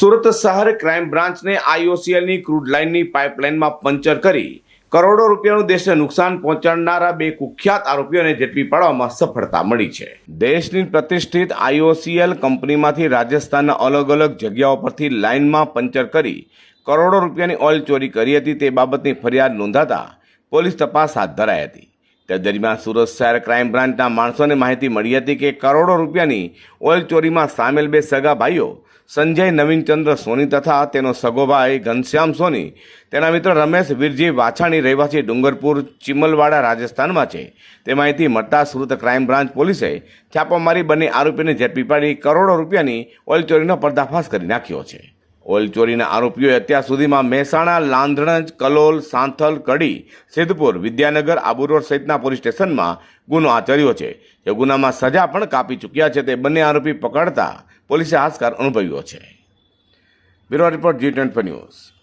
સુરત શહેર crime બ્રાન્ચને આઈઓસીએલની crude લાઇનની પાઇપલાઇનમાં puncture કરી કરોડો રૂપિયાનું દેશને નુકસાન પહોંચાડનારા બે કુખ્યાત આરોપીઓને ઝડપી પાડવામાં સફળતા મળી છે. દેશની પ્રતિષ્ઠિત આઈઓસીએલ કંપનીમાંથી રાજસ્થાનના અલગ અલગ જગ્યાઓ પરથી લાઇનમાં પંચર કરી કરોડો રૂપિયાની ઓઇલ ચોરી કરી હતી તે બાબતની ફરિયાદ નોંધાતા પોલીસ તપાસ હાથ ધરાઈ હતી. તે દરમિયાન સુરત શહેર ક્રાઇમ બ્રાન્ચના માણસોને માહિતી મળી હતી કે કરોડો રૂપિયાની ઓઇલ ચોરીમાં સામેલ બે સગા ભાઈઓ, સંજય નવીનચંદ્ર સોની તથા તેનો સગો ભાઈ ઘનશ્યામ સોની, તેના મિત્ર રમેશ, વીરજી વાછાણી રહેવાસી ડુંગરપુર, ચિમલવાડા રાજસ્થાનમાં છે. તે માહિતી મળતા સુરત ક્રાઇમ બ્રાન્ચ પોલીસે છાપામારી બંને આરોપીને ઝડપી પાડી કરોડો રૂપિયાની ઓઇલ ચોરીનો પર્દાફાશ કરી નાખ્યો છે. ઓઇલ ચોરીના આરોપીઓએ અત્યાર સુધીમાં મહેસાણા, લાંધણજ, કલોલ, સાંથલ, કડી, સિદ્ધપુર, વિદ્યાનગર આબુરોડ સહિતના પોલીસ સ્ટેશનમાં ગુનો આચર્યો છે. જે ગુનામાં સજા પણ કાપી ચૂક્યા છે તે બંને આરોપી પકડતા પોલીસે હાશકાર અનુભવ્યો છે. Bureau report G twenty news.